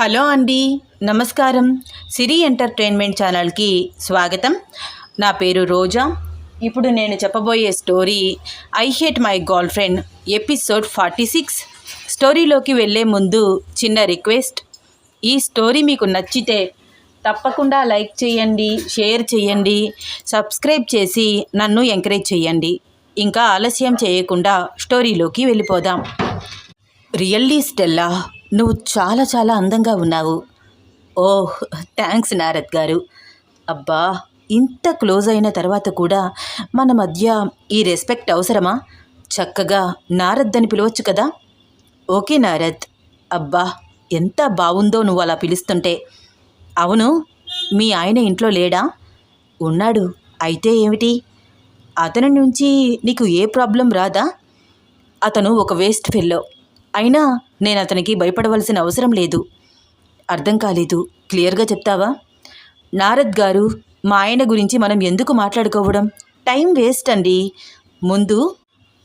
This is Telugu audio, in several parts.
హలో అండి నమస్కారం. సిరి ఎంటర్టైన్మెంట్ ఛానల్కి స్వాగతం. నా పేరు రోజా. ఇప్పుడు నేను చెప్పబోయే story I hate my girlfriend episode forty six. స్టోరీలోకి వెళ్ళే ముందు చిన్న రిక్వెస్ట్. ఈ స్టోరీ మీకు నచ్చితే తప్పకుండా లైక్ చేయండి షేర్ చేయండి సబ్స్క్రైబ్ చేసి నన్ను ఎంకరేజ్ చేయండి. ఇంకా ఆలస్యం చేయకుండా స్టోరీలోకి వెళ్ళిపోదాం. రియల్లీ స్టెల్లా నువ్వు చాలా చాలా అందంగా ఉన్నావు. ఓహ్ థ్యాంక్స్ నారద్ గారు. అబ్బా ఇంత క్లోజ్ అయిన తర్వాత కూడా మన మధ్య ఈ రెస్పెక్ట్ అవసరమా? చక్కగా నారద్ అని పిలవచ్చు కదా? ఓకే నారద్. అబ్బా ఎంత బాగుందో నువ్వు అలా పిలుస్తుంటే. అవును మీ ఆయన ఇంట్లో లేడా? ఉన్నాడు. అయితే ఏమిటి? అతని నుంచి నీకు ఏ ప్రాబ్లం రాదా? అతను ఒక వేస్ట్ ఫెల్లో. అయినా నేను అతనికి భయపడవలసిన అవసరం లేదు. అర్థం కాలేదు. క్లియర్గా చెప్తావా? నారద్ గారు మా ఆయన గురించి మనం ఎందుకు మాట్లాడుకోవడం? టైం వేస్ట్ అండి. ముందు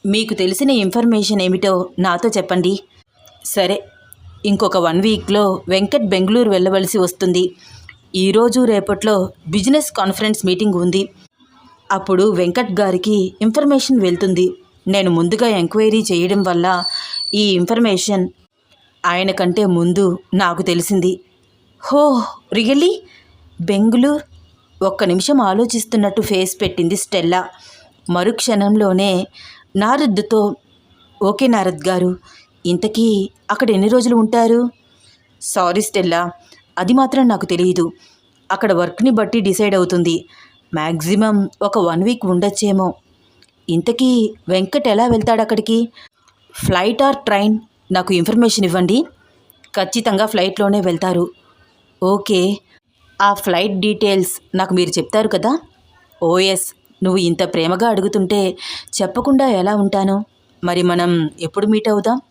మీకు తెలిసిన ఇన్ఫర్మేషన్ ఏమిటో నాతో చెప్పండి. సరే ఇంకొక వన్ వీక్లో వెంకట్ బెంగళూరు వెళ్ళవలసి వస్తుంది. ఈరోజు రేపట్లో బిజినెస్ కాన్ఫరెన్స్ మీటింగ్ ఉంది. అప్పుడు వెంకట్ గారికి ఇన్ఫర్మేషన్ వెళ్తుంది. నేను ముందుగా ఎంక్వైరీ చేయడం వల్ల ఈ ఇన్ఫర్మేషన్ ఆయన కంటే ముందు నాకు తెలిసింది. హో రియలీ బెంగుళూర్? ఒక్క నిమిషం ఆలోచిస్తున్నట్టు ఫేస్ పెట్టింది స్టెల్లా. మరుక్షణంలోనే నారద్తో ఓకే నారద్ గారు ఇంతకీ అక్కడ ఎన్ని రోజులు ఉంటారు? సారీ స్టెల్లా అది మాత్రం నాకు తెలియదు అక్కడ వర్క్ని బట్టి డిసైడ్ అవుతుంది. మ్యాక్సిమం ఒక వన్ వీక్ ఉండొచ్చేమో. ఇంతకీ వెంకట్ ఎలా వెళ్తాడు అక్కడికి? Flight or train? నాకు ఇన్ఫర్మేషన్ ఇవ్వండి. ఖచ్చితంగా ఫ్లైట్లోనే వెళ్తారు. ఓకే. ఆ ఫ్లైట్ డీటెయిల్స్ నాకు మీరు చెప్తారు కదా? ఓఎస్ నువ్వు ఇంత ప్రేమగా అడుగుతుంటే చెప్పకుండా ఎలా ఉంటాను? మరి మనం ఎప్పుడు మీట్ అవుదాం?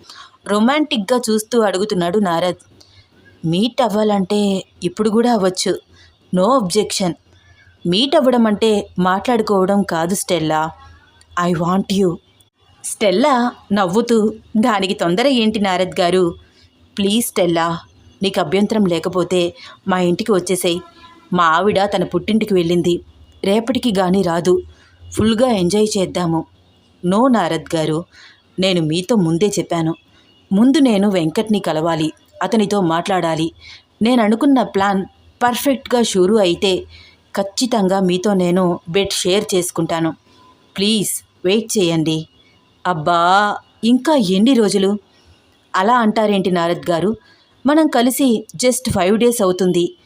రొమాంటిక్గా చూస్తూ అడుగుతున్నాడు నారద్. మీట్ అవ్వాలంటే ఇప్పుడు కూడా అవ్వచ్చు. No objection. మీట్ అవ్వడం అంటే మాట్లాడుకోవడం కాదు Stella. I want you. Stella నవ్వుతూ దానికి తొందర ఏంటి నారద్ గారు? ప్లీజ్ స్టెల్లా నీకు అభ్యంతరం లేకపోతే మా ఇంటికి వచ్చేసేయి. మా ఆవిడ తన పుట్టింటికి వెళ్ళింది. రేపటికి గాని రాదు. ఫుల్గా ఎంజాయ్ చేద్దాము. నో నారద్ గారు నేను మీతో ముందే చెప్పాను. ముందు నేను వెంకట్ని కలవాలి. అతనితో మాట్లాడాలి. నేను అనుకున్న ప్లాన్ పర్ఫెక్ట్గా షూరు అయితే ఖచ్చితంగా మీతో నేను బెడ్ షేర్ చేసుకుంటాను. ప్లీజ్. వెయిట్ చేయండి. అబ్బా ఇంకా ఎన్ని రోజులు? అలా అంటారేంటి నారద్ గారు? మనం కలిసి జస్ట్ ఫైవ్ డేస్ అవుతుంది.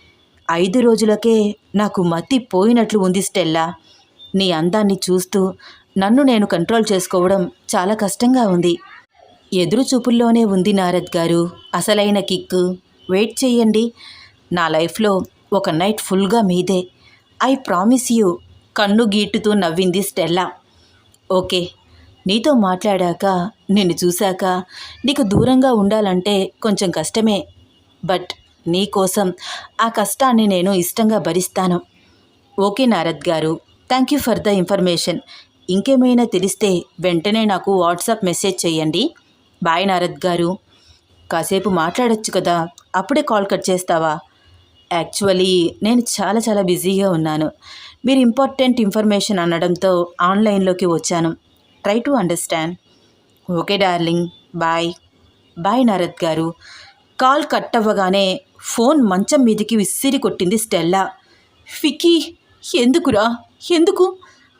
ఐదు రోజులకే నాకు మతి పోయినట్లు ఉంది స్టెల్లా. నీ అందాన్ని చూస్తూ నన్ను నేను కంట్రోల్ చేసుకోవడం చాలా కష్టంగా ఉంది. ఎదురు చూపుల్లోనే ఉంది నారద్ గారు. అసలైన కిక్ వెయిట్ చేయండి. నా లైఫ్లో ఒక నైట్ ఫుల్గా మీదే. I promise you. కన్ను గీటుతూ నవ్వింది స్టెల్లా. ఓకే. నీతో మాట్లాడాక నిన్ను చూశాక నీకు దూరంగా ఉండాలంటే కొంచెం కష్టమే. బట్ నీ కోసం ఆ కష్టాన్ని నేను ఇష్టంగా భరిస్తాను. ఓకే నారద్ గారు. Thank you for the information. ఇంకేమైనా తెలిస్తే వెంటనే నాకు వాట్సాప్ మెసేజ్ చేయండి. బాయ్ నారద్ గారు. కాసేపు మాట్లాడొచ్చు కదా. అప్పుడే కాల్ కట్ చేస్తావా? యాక్చువల్లీ నేను చాలా చాలా బిజీగా ఉన్నాను. మీరు ఇంపార్టెంట్ ఇన్ఫర్మేషన్ అనడంతో ఆన్లైన్లోకి వచ్చాను. Try to understand. Okay darling. Bye. Bye Narad గారు. కాల్ కట్ అవ్వగానే ఫోన్ మంచం మీదికి విసిరి కొట్టింది స్టెల్లా. ఫిక్కీ ఎందుకురా? ఎందుకు?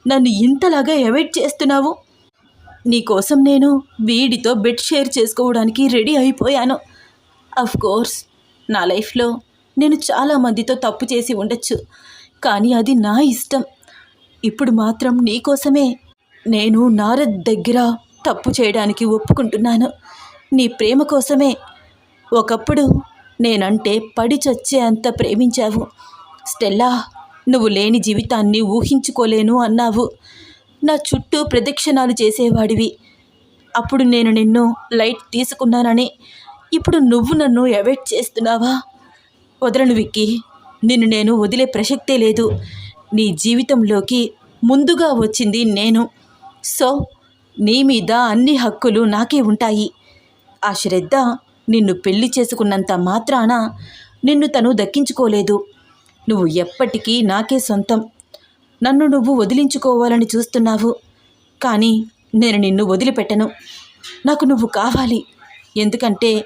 నన్ను ఇంతలాగా అవాయిడ్ చేస్తున్నావు? నీకోసం నేను వీడితో బెడ్ షేర్ చేసుకోవడానికి రెడీ అయిపోయాను. అఫ్ కోర్స్ నా లైఫ్లో నేను చాలా మందితో తప్పు చేసి ఉండొచ్చు. కానీ అది నా ఇష్టం. ఇప్పుడు మాత్రం నీకోసమే నేను నారద్ దగ్గర తప్పు చేయడానికి ఒప్పుకుంటున్నాను. నీ ప్రేమ కోసమే. ఒకప్పుడు నేనంటే పడి చచ్చే అంత ప్రేమించావు. స్టెల్లా నువ్వు లేని జీవితాన్ని ఊహించుకోలేను అన్నావు. నా చుట్టూ ప్రదక్షిణాలు చేసేవాడివి. అప్పుడు నేను నిన్ను లైట్ తీసుకున్నానని. ఇప్పుడు నువ్వు నన్ను అవాయిడ్ చేస్తున్నావా? వదలను విక్కీ. నిన్ను నేను వదిలే ప్రసక్తే లేదు. నీ జీవితంలోకి ముందుగా వచ్చింది నేను. సో నీ మీద అన్ని హక్కులు నాకే ఉంటాయి. ఆ శ్రద్ధ నిన్ను పెళ్ళి చేసుకున్నంత మాత్రాన నిన్ను తను దక్కించుకోలేదు. నువ్వు ఎప్పటికీ నాకే సొంతం. నన్ను నువ్వు వదిలించుకోవాలని చూస్తున్నావు. కానీ నేను నిన్ను వదిలిపెట్టను. నాకు నువ్వు కావాలి. ఎందుకంటే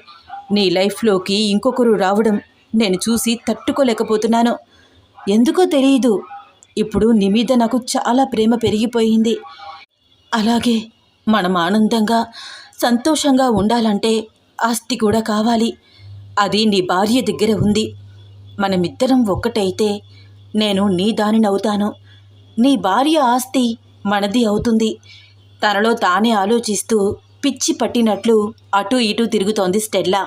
నీ లైఫ్లోకి ఇంకొకరు రావడం నేను చూసి తట్టుకోలేకపోతున్నాను. ఎందుకో తెలియదు ఇప్పుడు నీ మీద నాకు చాలా ప్రేమ పెరిగిపోయింది. అలాగే మనం ఆనందంగా సంతోషంగా ఉండాలంటే ఆస్తి కూడా కావాలి. అది నీ భార్య దగ్గర ఉంది. మనమిద్దరం ఒక్కటైతే నేను నీ దానినవుతాను నీ భార్య ఆస్తి మనది అవుతుంది. తనలో తానే ఆలోచిస్తూ పిచ్చి పట్టినట్లు అటు ఇటు తిరుగుతోంది స్టెల్లా.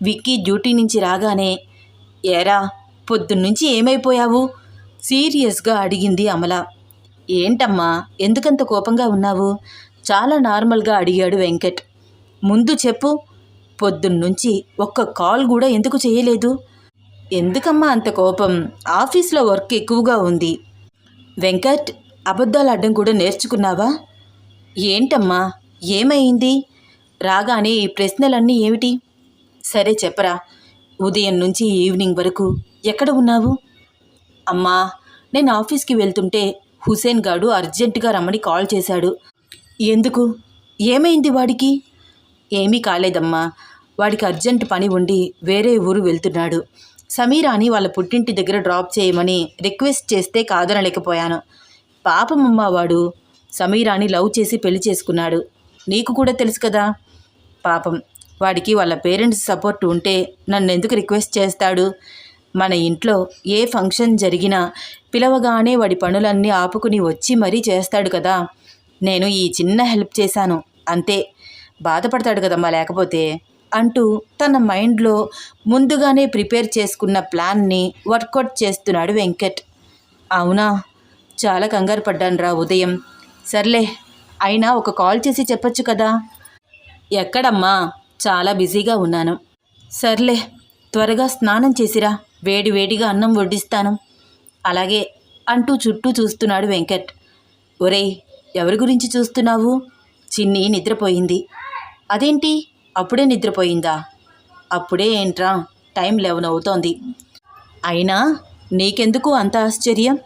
విక్కీ డ్యూటీ నుంచి రాగానే ఏరా పొద్దున్నుంచి ఏమైపోయావు? సీరియస్గా అడిగింది అమల. ఏంటమ్మా ఎందుకంత కోపంగా ఉన్నావు? చాలా నార్మల్గా అడిగాడు వెంకట్. ముందు చెప్పు పొద్దున్నుంచి ఒక్క కాల్ కూడా ఎందుకు చేయలేదు? ఎందుకమ్మా అంత కోపం? ఆఫీస్లో వర్క్ ఎక్కువగా ఉంది. వెంకట్ అబద్ధాలు అడ్డం కూడా నేర్చుకున్నావా? ఏంటమ్మా ఏమైంది? రాగానే ఈ ప్రశ్నలన్నీ ఏమిటి? సరే చెప్పరా ఉదయం నుంచి ఈవినింగ్ వరకు ఎక్కడ ఉన్నావు? అమ్మా నేను ఆఫీస్కి వెళ్తుంటే హుసేన్ గాడు అర్జెంటుగా రమ్మని కాల్ చేశాడు. ఎందుకు? ఏమైంది వాడికి? ఏమీ కాలేదమ్మా. వాడికి అర్జెంట్ పని ఉండి వేరే ఊరు వెళ్తున్నాడు. సమీరాని వాళ్ళ పుట్టింటి దగ్గర డ్రాప్ చేయమని రిక్వెస్ట్ చేస్తే కాదనలేకపోయాను. పాపమమ్మ వాడు. సమీరాని లవ్ చేసి పెళ్ళి చేసుకున్నాడు. నీకు కూడా తెలుసు కదా? పాపం. వాడికి వాళ్ళ పేరెంట్స్ సపోర్ట్ ఉంటే నన్ను ఎందుకు రిక్వెస్ట్ చేస్తాడు? మన ఇంట్లో ఏ ఫంక్షన్ జరిగినా పిలవగానే వాడి పనులన్నీ ఆపుకుని వచ్చి మరీ చేస్తాడు కదా. నేను ఈ చిన్న హెల్ప్ చేశాను. అంతే. బాధపడతాడు కదమ్మా లేకపోతే? అంటూ తన మైండ్లో ముందుగానే ప్రిపేర్ చేసుకున్న ప్లాన్ని వర్కౌట్ చేస్తున్నాడు వెంకట్. అవునా? చాలా కంగారు పడ్డాను రా ఉదయం. సర్లే అయినా ఒక కాల్ చేసి చెప్పొచ్చు కదా? ఎక్కడమ్మా? చాలా బిజీగా ఉన్నాను. సర్లే త్వరగా స్నానం చేసిరా. వేడి వేడిగా అన్నం వడ్డిస్తాను. అలాగే అంటూ చుట్టూ చూస్తున్నాడు వెంకట్. ఒరేయ్ ఎవరి గురించి చూస్తున్నావు? చిన్ని నిద్రపోయింది. అదేంటి? అప్పుడే నిద్రపోయిందా? అప్పుడే ఏంట్రా? టైం లెవెన్ అవుతోంది. అయినా నీకెందుకు అంత ఆశ్చర్యం?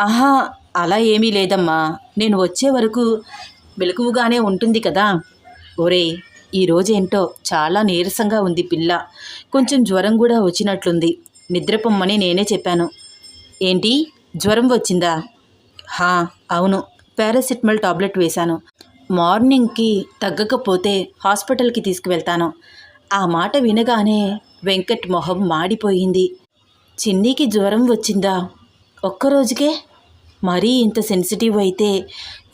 ఆహా అలా ఏమీ లేదమ్మా. నేను వచ్చే వరకు మెలకువగానే ఉంటుంది కదా. ఒరే ఈరోజేంటో చాలా నీరసంగా ఉంది పిల్ల. కొంచెం జ్వరం కూడా వచ్చినట్లుంది. నిద్రపొమ్మని నేనే చెప్పాను. ఏంటి? జ్వరం వచ్చిందా? హా అవును. పారాసిటమాల్ టాబ్లెట్ వేశాను. మార్నింగ్కి తగ్గకపోతే హాస్పిటల్కి తీసుకువెళ్తాను. ఆ మాట వినగానే వెంకట్ మొహం మాడిపోయింది. చిన్నీకి జ్వరం వచ్చిందా? ఒక్కరోజుకే మరీ ఇంత సెన్సిటివ్ అయితే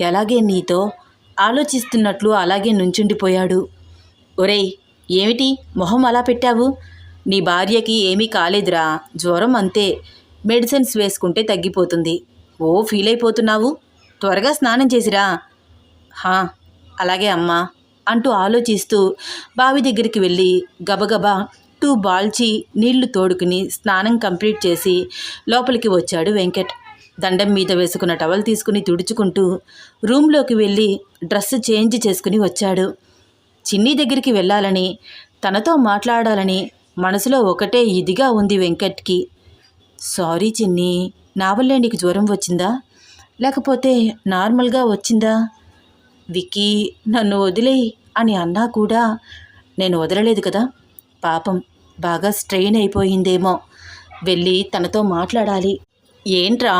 ఎలాగే నీతో? ఆలోచిస్తున్నట్లు అలాగే నుంచుండిపోయాడు. ఒరేయ్ ఏమిటి? మొహం అలా పెట్టావు? నీ భార్యకి ఏమీ కాలేదురా. జ్వరం అంతే. మెడిసిన్స్ వేసుకుంటే తగ్గిపోతుంది. ఓ ఫీల్ అయిపోతున్నావు త్వరగా స్నానం చేసిరా. హా అలాగే అమ్మా అంటూ ఆలోచిస్తూ బావి దగ్గరికి వెళ్ళి గబగబా టూ బాల్చి నీళ్ళు తోడుకుని స్నానం కంప్లీట్ చేసి లోపలికి వచ్చాడు వెంకట్. దండం మీద వేసుకున్న టవల్ తీసుకుని తుడుచుకుంటూ రూమ్లోకి వెళ్ళి డ్రెస్ చేంజ్ చేసుకుని వచ్చాడు. చిన్ని దగ్గరికి వెళ్ళాలని తనతో మాట్లాడాలని మనసులో ఒకటే ఇదిగా ఉంది వెంకట్కి. సారీ చిన్ని నా వల్లే నీకు జ్వరం వచ్చిందా? లేకపోతే నార్మల్గా వచ్చిందా? విక్కీ నన్ను వదిలేయి అని అన్నా కూడా నేను వదలలేదు కదా. పాపం బాగా స్ట్రెయిన్ అయిపోయిందేమో. వెళ్ళి తనతో మాట్లాడాలి. ఏంట్రా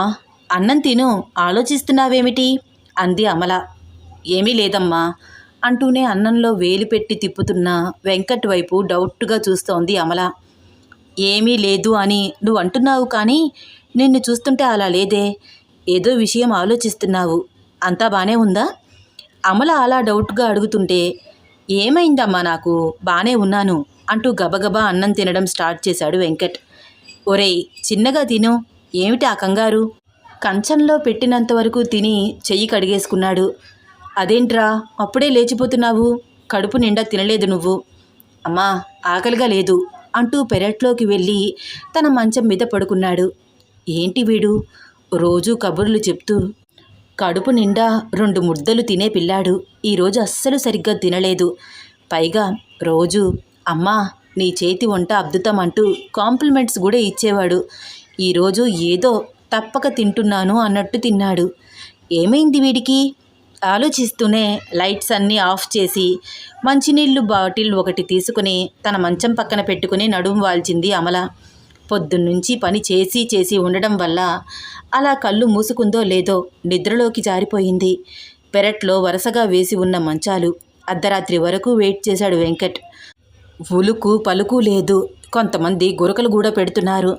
అన్నం తిను ఆలోచిస్తున్నావేమిటి? అంది అమల. ఏమీ లేదమ్మా అంటూనే అన్నంలో వేలు పెట్టి తిప్పుతున్న వెంకట్ వైపు డౌట్గా చూస్తోంది అమల. ఏమీ లేదు అని నువ్వు అంటున్నావు కానీ నిన్ను చూస్తుంటే అలా లేదే. ఏదో విషయం ఆలోచిస్తున్నావు. అంతా బానే ఉందా? అమల అలా డౌట్గా అడుగుతుంటే ఏమైందమ్మా నాకు? బానే ఉన్నాను అంటూ గబగబా అన్నం తినడం స్టార్ట్ చేశాడు వెంకట్. ఒరేయ్ చిన్నగా తిను. ఏమిటి ఆ కంగారు? కంచంలో పెట్టినంత వరకు తిని చెయ్యి కడిగేసుకున్నాడు. అదేంట్రా? అప్పుడే లేచిపోతున్నావు. కడుపు నిండా తినలేదు నువ్వు. అమ్మా ఆకలిగా లేదు అంటూ పెరట్లోకి వెళ్ళి తన మంచం మీద పడుకున్నాడు. ఏంటి వీడు? రోజూ కబుర్లు చెప్తూ కడుపు నిండా రెండు ముద్దలు తినే పిల్లాడు. ఈరోజు అస్సలు సరిగ్గా తినలేదు. పైగా రోజు అమ్మా నీ చేతి వంట అద్భుతం అంటూ కాంప్లిమెంట్స్ కూడా ఇచ్చేవాడు. ఈరోజు ఏదో తప్పక తింటున్నాను అన్నట్టు తిన్నాడు. ఏమైంది వీడికి? ఆలోచిస్తూనే లైట్స్ అన్నీ ఆఫ్ చేసి మంచినీళ్ళు బాటిల్ ఒకటి తీసుకుని తన మంచం పక్కన పెట్టుకుని నడుము వాల్చింది అమల. పొద్దున్నుంచి పని చేసి చేసి ఉండడం వల్ల అలా కళ్ళు మూసుకుందో లేదో నిద్రలోకి జారిపోయింది. పెరట్లో వరుసగా వేసి ఉన్న మంచాలు. అర్ధరాత్రి వరకు వెయిట్ చేశాడు వెంకట్. ఉలుకు పలుకు లేదు. కొంతమంది గురకలు కూడా పెడుతున్నారు.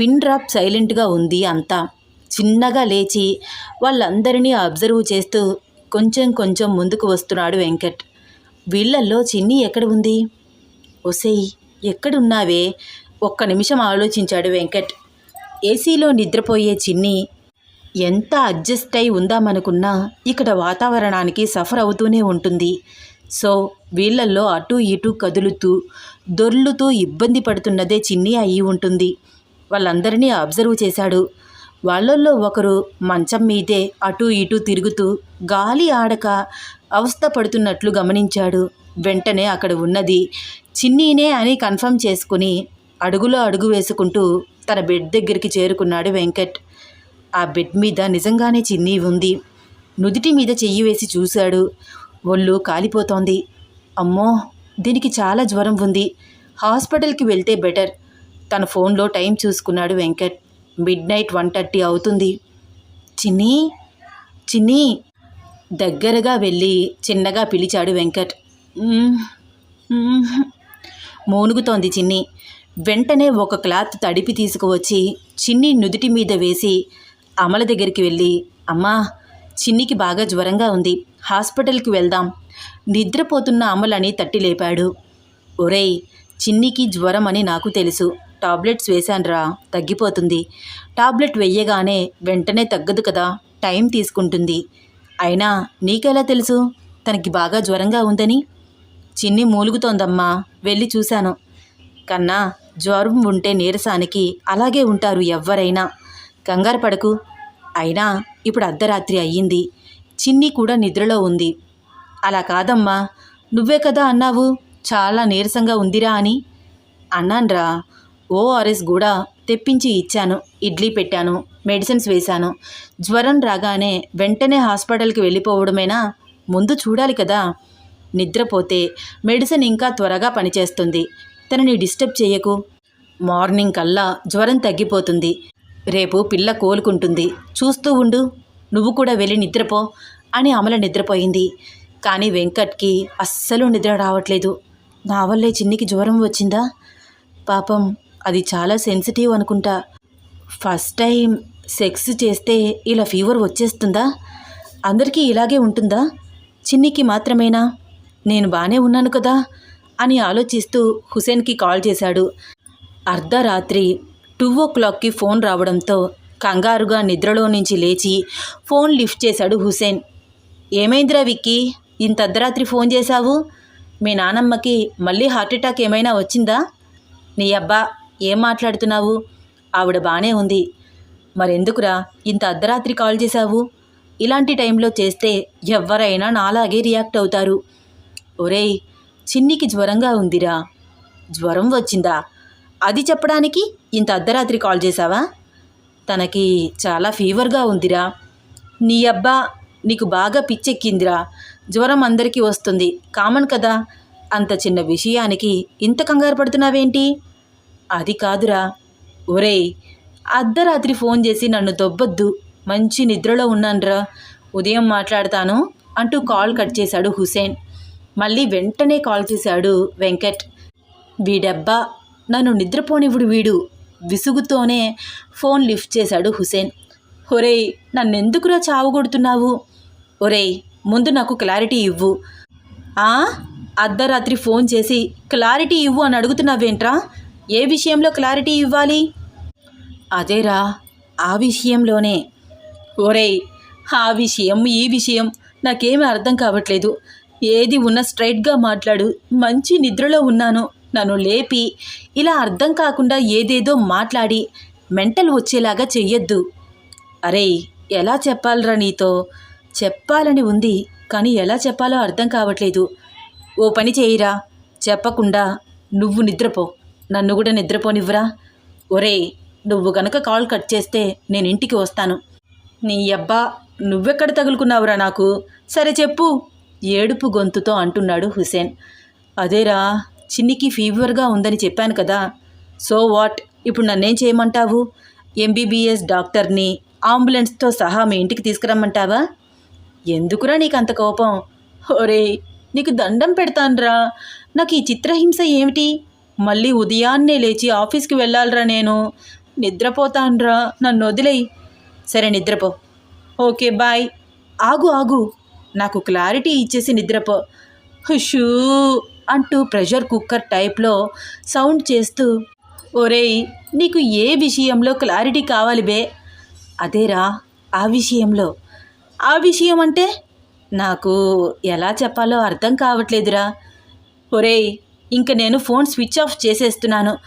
పిన్ డ్రాప్ సైలెంట్గా ఉంది అంతా. చిన్నగా లేచి వాళ్ళందరినీ అబ్జర్వ్ చేస్తూ కొంచెం కొంచెం ముందుకు వస్తున్నాడు వెంకట్. వీళ్ళల్లో చిన్ని ఎక్కడ ఉంది ఒసేయ్ ఎక్కడున్నావే? ఒక్క నిమిషం ఆలోచించాడు వెంకట్. ఏసీలో నిద్రపోయే చిన్ని ఎంత అడ్జస్ట్ అయి ఉందామనుకున్నా ఇక్కడ వాతావరణానికి సఫర్ అవుతూనే ఉంటుంది. సో వీళ్ళల్లో అటు ఇటు కదులుతూ దొర్లుతూ ఇబ్బంది పడుతున్నదే చిన్ని అయి ఉంటుంది. వాళ్ళందరినీ అబ్జర్వ్ చేశాడు. వాళ్ళల్లో ఒకరు మంచం మీదే అటు ఇటు తిరుగుతూ గాలి ఆడక అవస్థ పడుతున్నట్లు గమనించాడు. వెంటనే అక్కడ ఉన్నది చిన్నీనే అని కన్ఫర్మ్ చేసుకుని అడుగులో అడుగు వేసుకుంటూ తన బెడ్ దగ్గరికి చేరుకున్నాడు వెంకట్. ఆ బెడ్ మీద నిజంగానే చిన్ని ఉంది. నుదిటి మీద చెయ్యి వేసి చూశాడు. ఒళ్ళు కాలిపోతోంది. అమ్మో! దీనికి చాలా జ్వరం ఉంది. హాస్పిటల్కి వెళ్తే బెటర్. తన ఫోన్లో టైం చూసుకున్నాడు Venkat. Midnight one thirty అవుతుంది. చిన్ని చిన్ని. దగ్గరగా వెళ్ళి చిన్నగా పిలిచాడు వెంకట్. మూనుగుతోంది చిన్ని. వెంటనే ఒక క్లాత్ తడిపి తీసుకువచ్చి చిన్ని నుదుటి మీద వేసి అమల దగ్గరికి వెళ్ళి అమ్మా చిన్నికి బాగా జ్వరంగా ఉంది. హాస్పిటల్కి వెళ్దాం. నిద్రపోతున్న అమలని తట్టి లేపాడు. ఒరేయ్ చిన్నికి జ్వరం అని నాకు తెలుసు. టాబ్లెట్స్ వేశాన్రా తగ్గిపోతుంది. టాబ్లెట్ వెయ్యగానే వెంటనే తగ్గదు కదా టైం తీసుకుంటుంది. అయినా నీకెలా తెలుసు? తనకి బాగా జ్వరంగా ఉందని? చిన్ని మూలుగుతోందమ్మా వెళ్ళి చూశాను. కన్నా జ్వరం ఉంటే నీరసానికి అలాగే ఉంటారు ఎవ్వరైనా. కంగారు పడకు. అయినా ఇప్పుడు అర్ధరాత్రి అయ్యింది. చిన్ని కూడా నిద్రలో ఉంది. అలా కాదమ్మా నువ్వే కదా అన్నావు? చాలా నీరసంగా ఉందిరా అని. అన్నాన్రా ఓఆర్ఎస్ కూడా తెప్పించి ఇచ్చాను. ఇడ్లీ పెట్టాను మెడిసిన్స్ వేశాను. జ్వరం రాగానే వెంటనే హాస్పిటల్కి వెళ్ళిపోవడమేనా? ముందు చూడాలి కదా. నిద్రపోతే మెడిసిన్ ఇంకా త్వరగా పనిచేస్తుంది. తనని డిస్టర్బ్ చేయకు. మార్నింగ్ కల్లా జ్వరం తగ్గిపోతుంది. రేపు పిల్ల కోలుకుంటుంది. చూస్తూ ఉండు. నువ్వు కూడా వెళ్ళి నిద్రపో అని అమల నిద్రపోయింది. కానీ వెంకట్కి అస్సలు నిద్ర రావట్లేదు. నా వల్లే చిన్నికి జ్వరం వచ్చిందా? పాపం అది చాలా సెన్సిటివ్ అనుకుంటా. ఫస్ట్ టైం సెక్స్ చేస్తే ఇలా ఫీవర్ వచ్చేస్తుందా? అందరికీ ఇలాగే ఉంటుందా? చిన్నికి మాత్రమేనా? నేను బాగానే ఉన్నాను కదా? అని ఆలోచిస్తూ హుసేన్కి కాల్ చేశాడు. అర్ధరాత్రి టూ ఓ క్లాక్కి ఫోన్ రావడంతో కంగారుగా నిద్రలో నుంచి లేచి ఫోన్ లిఫ్ట్ చేశాడు హుసేన్. ఏమైందిరా విక్కీ? ఇంత అర్ధరాత్రి ఫోన్ చేశావు? మీ నానమ్మకి మళ్ళీ హార్ట్అటాక్ ఏమైనా వచ్చిందా? నీ అబ్బా ఏం మాట్లాడుతున్నావు? ఆవిడ బాగానే ఉంది. మరెందుకురా ఇంత అర్ధరాత్రి కాల్ చేశావు? ఇలాంటి టైంలో చేస్తే ఎవరైనా నాలాగే రియాక్ట్ అవుతారు. ఒరేయ్ చిన్నికి జ్వరంగా ఉందిరా. జ్వరం వచ్చిందా? అది చెప్పడానికి ఇంత అర్ధరాత్రి కాల్ చేశావా? తనకి చాలా ఫీవర్గా ఉందిరా. నీ అబ్బా నీకు బాగా పిచ్చెక్కిందిరా. జ్వరం అందరికీ వస్తుంది. కామన్ కదా. అంత చిన్న విషయానికి ఇంత కంగారు పడుతున్నావేంటి? అది కాదురా. ఒరేయ్ అర్ధరాత్రి ఫోన్ చేసి నన్ను దొబ్బొద్దు మంచి నిద్రలో ఉన్నాన్రా. ఉదయం మాట్లాడతాను అంటూ కాల్ కట్ చేశాడు హుసేన్. మళ్ళీ వెంటనే కాల్ చేశాడు వెంకట్. వీడబ్బా నన్ను నిద్రపోనివుడు వీడు. విసుగుతోనే ఫోన్ లిఫ్ట్ చేశాడు హుసేన్. ఒరేయ్ నన్నెందుకురా చావగొడుతున్నావు ఒరేయ్ ముందు నాకు క్లారిటీ ఇవ్వు. ఆ? అర్ధరాత్రి ఫోన్ చేసి క్లారిటీ ఇవ్వు అని అడుగుతున్నావేంట్రా? ఏ విషయంలో క్లారిటీ ఇవ్వాలి? అదేరా ఆ విషయంలోనే. ఒరేయ్ ఆ విషయం ఈ విషయం నాకేమీ అర్థం కావట్లేదు. ఏది ఉన్న స్ట్రైట్గా మాట్లాడు మంచి నిద్రలో ఉన్నాను. నన్ను లేపి ఇలా అర్థం కాకుండా ఏదేదో మాట్లాడి మెంటల్ వచ్చేలాగా చెయ్యొద్దు. అరే ఎలా చెప్పాలరా నీతో? చెప్పాలని ఉంది కానీ ఎలా చెప్పాలో అర్థం కావట్లేదు. ఓ పని చేయిరా చెప్పకుండా నువ్వు నిద్రపో. నన్ను కూడా నిద్రపోనివ్వరా? ఒరేయ్ నువ్వు గనక కాల్ కట్ చేస్తే నేను ఇంటికి వస్తాను. నీ అబ్బా నువ్వెక్కడ తగులుకున్నావురా నాకు? సరే చెప్పు ఏడుపు గొంతుతో అంటున్నాడు హుసేన్. అదేరా చిన్నికి ఫీవర్గా ఉందని చెప్పాను కదా. So what? ఇప్పుడు నన్నేం చేయమంటావు? ఎంబీబీఎస్ డాక్టర్ని అంబులెన్స్తో సహా మీ ఇంటికి తీసుకురమ్మంటావా? ఎందుకురా నీకు అంత కోపం? ఒరే నీకు దండం పెడతాన్రా. నాకు ఈ చిత్రహింస ఏమిటి? మళ్ళీ ఉదయాన్నే లేచి ఆఫీస్కి వెళ్ళాలిరా నేను. నిద్రపోతాన్రా. నన్ను వదిలేయి. సరే నిద్రపో. Okay bye. ఆగు ఆగు. నాకు క్లారిటీ ఇచ్చేసి నిద్రపో. హుషూ అంటూ ప్రెషర్ కుక్కర్ టైప్లో సౌండ్ చేస్తూ ఒరేయ్ నీకు ఏ విషయంలో క్లారిటీ కావాలి బే? అదేరా ఆ విషయంలో. ఆ విషయం అంటే నాకు ఎలా చెప్పాలో అర్థం కావట్లేదురా. ఒరేయ్ ఇంక నేను ఫోన్ స్విచ్ ఆఫ్ చేసేస్తున్నాను.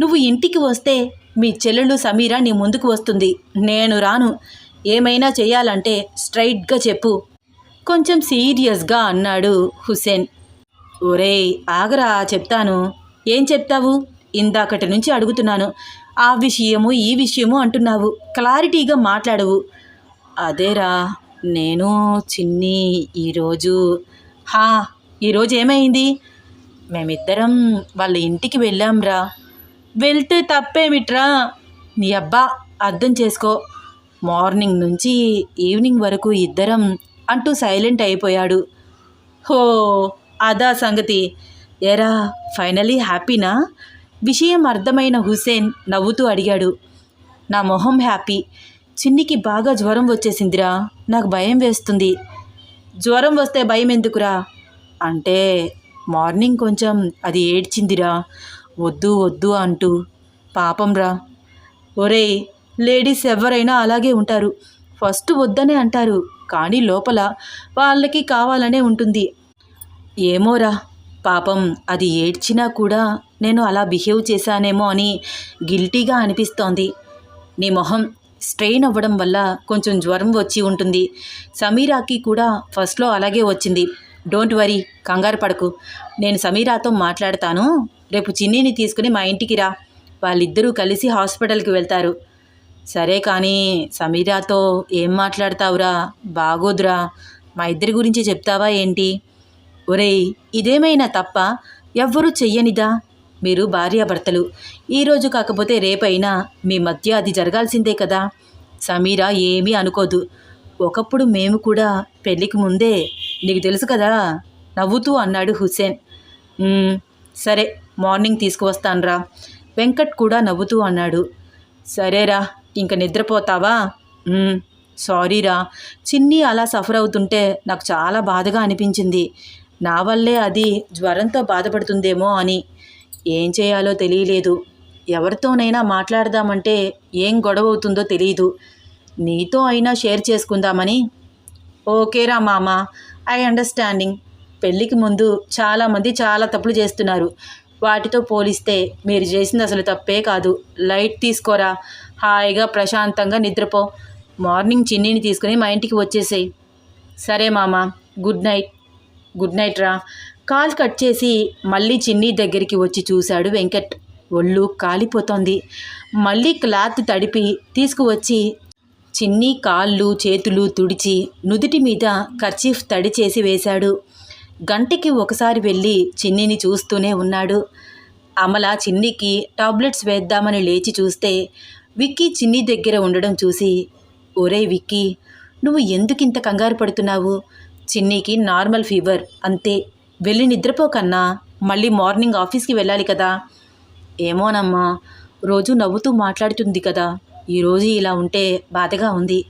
నువ్వు ఇంటికి వస్తే మీ చెల్లెలు సమీరా నీ ముందుకు వస్తుంది. నేను రాను. ఏమైనా చేయాలంటే స్ట్రైట్గా చెప్పు. కొంచెం సీరియస్గా అన్నాడు హుసేన్. ఒరేయ్ ఆగరా చెప్తాను. ఏం చెప్తావు? ఇందాకటి నుంచి అడుగుతున్నాను. ఆ విషయము ఈ విషయము అంటున్నావు. క్లారిటీగా మాట్లాడవు. అదేరా నేను చిన్ని ఈరోజు. హా ఈరోజు ఏమైంది? మేమిద్దరం వాళ్ళ ఇంటికి వెళ్ళాంరా. వెళ్తే తప్పేమిట్రా? నీ అబ్బా అర్థం చేసుకో. మార్నింగ్ నుంచి ఈవినింగ్ వరకు ఇద్దరం అంటూ సైలెంట్ అయిపోయాడు. హో అదా సంగతి. ఎరా ఫైనలీ హ్యాపీనా? విషయం అర్థమైన హుసేన్ నవ్వుతూ అడిగాడు. నా మొహం హ్యాపీ. చిన్నికి బాగా జ్వరం వచ్చేసిందిరా. నాకు భయం వేస్తుంది. జ్వరం వస్తే భయం ఎందుకురా? అంటే మార్నింగ్ కొంచెం అది ఏడ్చిందిరా. వద్దు వద్దు అంటూ పాపంరా. ఒరే లేడీస్ ఎవరైనా అలాగే ఉంటారు. ఫస్ట్ వద్దనే అంటారు కానీ లోపల వాళ్ళకి కావాలనే ఉంటుంది. ఏమోరా పాపం అది ఏడ్చినా కూడా నేను అలా బిహేవ్ చేశానేమో అని గిల్టీగా అనిపిస్తోంది. నీ మొహం స్ట్రెయిన్ అవ్వడం వల్ల కొంచెం జ్వరం వచ్చి ఉంటుంది. సమీరాకి కూడా ఫస్ట్లో అలాగే వచ్చింది. డోంట్ వరీ కంగారు పడకు. నేను సమీరాతో మాట్లాడతాను. రేపు చిన్నీని తీసుకుని మా ఇంటికి రా. వాళ్ళిద్దరూ కలిసి హాస్పిటల్కి వెళ్తారు. సరే కానీ సమీరాతో ఏం మాట్లాడతావురా? బాగోదురా. మా ఇద్దరి గురించి చెప్తావా ఏంటి? ఒరేయ్ ఇదేమైనా తప్ప ఎవ్వరూ చెయ్యనిదా? మీరు భార్యాభర్తలు. ఈరోజు కాకపోతే రేపైనా మీ మధ్య అది జరగాల్సిందే కదా. సమీరా ఏమీ అనుకోదు. ఒకప్పుడు మేము కూడా పెళ్ళికి ముందే నీకు తెలుసు కదా నవ్వుతూ అన్నాడు హుసేన్ సరే మార్నింగ్ తీసుకువస్తానురా. వెంకట్ కూడా నవ్వుతూ అన్నాడు. సరేరా ఇంక నిద్రపోతావా? సారీరా. చిన్ని అలా సఫర్ అవుతుంటే నాకు చాలా బాధగా అనిపించింది. నా వల్లే అది జ్వరంతో బాధపడుతుందేమో అని. ఏం చేయాలో తెలియలేదు. ఎవరితోనైనా మాట్లాడదామంటే ఏం గొడవ అవుతుందో తెలియదు నీతో అయినా షేర్ చేసుకుందామని. ఓకేరా మామ. I understanding. పెళ్ళికి ముందు చాలామంది చాలా తప్పులు చేస్తున్నారు. వాటితో పోలిస్తే మీరు చేసింది అసలు తప్పే కాదు. లైట్ తీసుకోరా. హాయిగా ప్రశాంతంగా నిద్రపో. మార్నింగ్ చిన్నీని తీసుకుని మా ఇంటికి వచ్చేసేయి. సరే మామ. Good night. గుడ్ నైట్ రా. కాల్ కట్ చేసి మళ్ళీ చిన్ని దగ్గరికి వచ్చి చూశాడు వెంకట్. ఒళ్ళు కాలిపోతోంది. మళ్ళీ క్లాత్ తడిపి తీసుకువచ్చి చిన్ని కాళ్ళు చేతులు తుడిచి నుదుటి మీద కర్చీఫ్ తడి చేసి వేశాడు. గంటకి ఒకసారి వెళ్ళి చిన్నిని చూస్తూనే ఉన్నాడు. అమల చిన్నికి టాబ్లెట్స్ వేద్దామని లేచి చూస్తే విక్కీ చిన్ని దగ్గర ఉండడం చూసి ఒరే విక్కీ నువ్వు ఎందుకింత కంగారు పడుతున్నావు? చిన్నికి నార్మల్ ఫీవర్ అంతే. వెళ్ళి నిద్రపోకన్నా మళ్ళీ మార్నింగ్ ఆఫీస్కి వెళ్ళాలి కదా. ఏమోనమ్మా రోజు నవ్వుతూ మాట్లాడుతుంది కదా. ఈరోజు ఇలా ఉంటే బాధగా ఉంది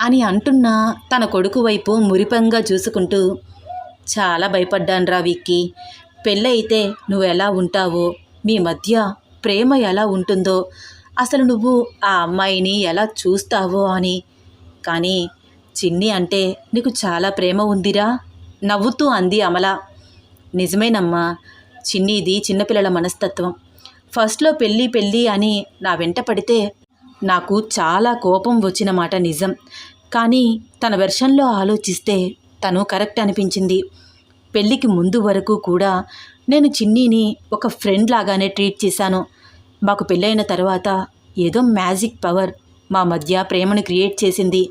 అని అంటున్న తన కొడుకు వైపు మురిపంగా చూసుకుంటూ చాలా భయపడ్డానురా విక్కీ. పెళ్ళైతే నువ్వు ఎలా ఉంటావో మీ మధ్య ప్రేమ ఎలా ఉంటుందో అసలు నువ్వు ఆ అమ్మాయిని ఎలా చూస్తావో అని. కానీ చిన్ని అంటే నీకు చాలా ప్రేమ ఉందిరా నవ్వుతూ అంది అమల. నిజమేనమ్మా చిన్నిది చిన్నపిల్లల మనస్తత్వం. ఫస్ట్లో పెళ్ళి పెళ్ళి అని నా వెంట పడితే నాకు చాలా కోపం వచ్చిన మాట నిజం. కానీ తన వెర్షన్లో ఆలోచిస్తే తను కరెక్ట్ అనిపించింది. పెళ్ళికి ముందు వరకు కూడా నేను చిన్నీని ఒక ఫ్రెండ్ లాగానే ట్రీట్ చేశాను. మాకు పెళ్ళైన తర్వాత ఏదో మ్యాజిక్ పవర్ మా మధ్య ప్రేమను క్రియేట్ చేసింది.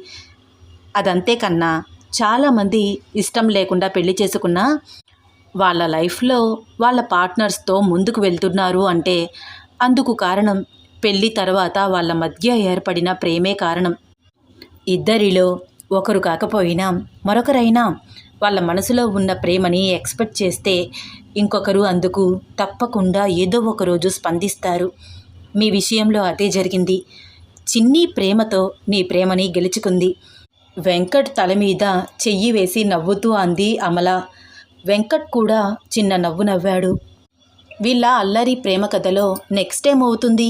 అదంతే కన్నా చాలామంది ఇష్టం లేకుండా పెళ్ళి చేసుకున్నా వాళ్ళ లైఫ్లో వాళ్ళ పార్ట్నర్స్తో ముందుకు వెళ్తున్నారు అంటే అందుకు కారణం పెళ్ళి తర్వాత వాళ్ళ మధ్య ఏర్పడిన ప్రేమే కారణం. ఇద్దరిలో ఒకరు కాకపోయినా మరొకరైనా వాళ్ళ మనసులో ఉన్న ప్రేమని ఎక్స్పెక్ట్ చేస్తే ఇంకొకరు అందుకు తప్పకుండా ఏదో ఒకరోజు స్పందిస్తారు. మీ విషయంలో అదే జరిగింది. చిన్ని ప్రేమతో నీ ప్రేమని గెలుచుకుంది. వెంకట్ తల మీద చెయ్యి వేసి నవ్వుతూ అంది అమల. వెంకట్ కూడా చిన్న నవ్వు నవ్వాడు. వీళ్ళ అల్లరి ప్రేమ కథలో నెక్స్ట్ ఏం అవుతుంది